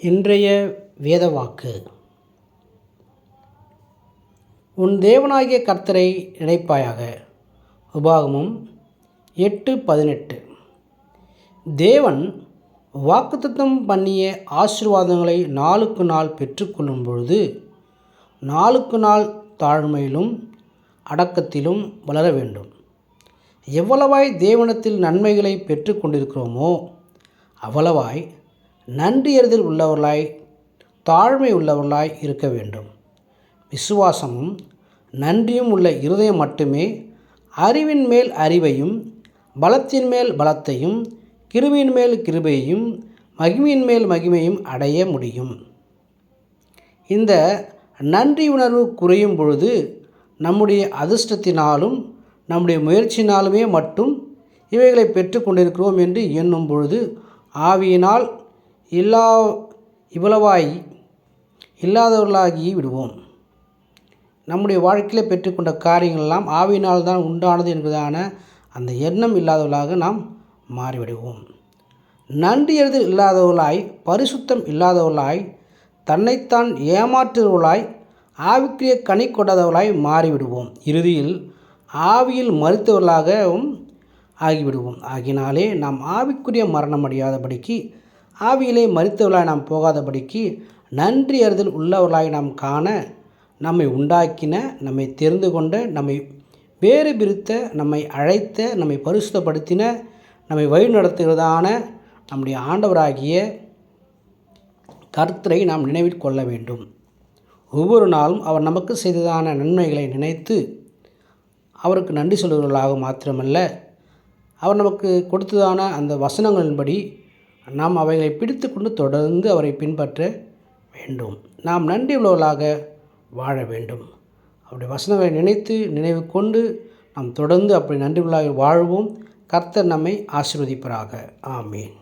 இன்றைய வேதவாக்கு. உன் தேவனாகிய கர்த்தரை நினைப்பாயாக உபாகமும் எட்டு பதினெட்டு. தேவன் வாக்குத்தத்தம் பண்ணிய ஆசீர்வாதங்களை நாளுக்கு நாள் பெற்றுக்கொள்ளும் பொழுது நாளுக்கு நாள் தாழ்மையிலும் அடக்கத்திலும் வளர வேண்டும். எவ்வளவாய் தேவனத்தில் நன்மைகளை பெற்றுக்கொண்டிருக்கிறோமோ அவ்வளவாய் நன்றியறிதல் உள்ளவர்களாய் தாழ்மை உள்ளவர்களாய் இருக்க வேண்டும். விசுவாசமும் நன்றியும் உள்ள இருதயம் மட்டுமே அறிவின் மேல் அறிவையும் பலத்தின் மேல் பலத்தையும் கிருபையின் மேல் கிருபையையும் மகிமையின் மேல் மகிமையும் அடைய முடியும். இந்த நன்றி உணர்வு குறையும் பொழுது நம்முடைய அதிர்ஷ்டத்தினாலும் நம்முடைய முயற்சினாலுமே மட்டும் இவைகளை பெற்று கொண்டிருக்கிறோம் என்று எண்ணும் பொழுது ஆவியினால் இல்லா இவ்வளவாய் இல்லாதவர்களாகி விடுவோம். நம்முடைய வாழ்க்கையில் பெற்றுக்கொண்ட காரியங்களெல்லாம் ஆவியினால் தான் உண்டானது என்பதான அந்த எண்ணம் இல்லாதவர்களாக நாம் மாறிவிடுவோம். நன்றி எழுதல் இல்லாதவர்களாய் பரிசுத்தம் இல்லாதவர்களாய் தன்னைத்தான் ஏமாற்றுவர்களாய் ஆவிக்குரிய கனி கொண்டாதவர்களாய் மாறிவிடுவோம். இறுதியில் ஆவியில் மறுத்தவர்களாகவும் ஆகிவிடுவோம். ஆகினாலே நாம் ஆவிக்குரிய மரணம் அடையாதபடிக்கு ஆவியிலே மறித்தவர்களாய் நாம் போகாதபடிக்கு நன்றி அறிதல் உள்ளவர்களாய் நாம் காண நம்மை உண்டாக்கின நம்மை தெரிந்து கொண்ட நம்மை வேறு பிரித்த நம்மை அழைத்த நம்மை பரிசுத்தப்படுத்தின நம்மை வழிநடத்துகிறதான நம்முடைய ஆண்டவராகிய கர்த்தரை நாம் நினைவில் கொள்ள வேண்டும். ஒவ்வொரு நாளும் அவர் நமக்கு செய்ததான நன்மைகளை நினைத்து அவருக்கு நன்றி சொல்வர்களாக மாத்திரமல்ல அவர் நமக்கு கொடுத்ததான அந்த வசனங்களின்படி நாம் அவைகளை பிடித்து கொண்டு தொடர்ந்து அவரை பின்பற்ற வேண்டும். நாம் நன்றி உள்ளவர்களாக வாழ வேண்டும். அவருடைய வசனங்களை நினைத்து நினைவு கொண்டு நாம் தொடர்ந்து அப்படி நன்றி உள்ளாக வாழ்வோம். கர்த்தர் நம்மை ஆசிர்வதிப்பராக. ஆமீன்.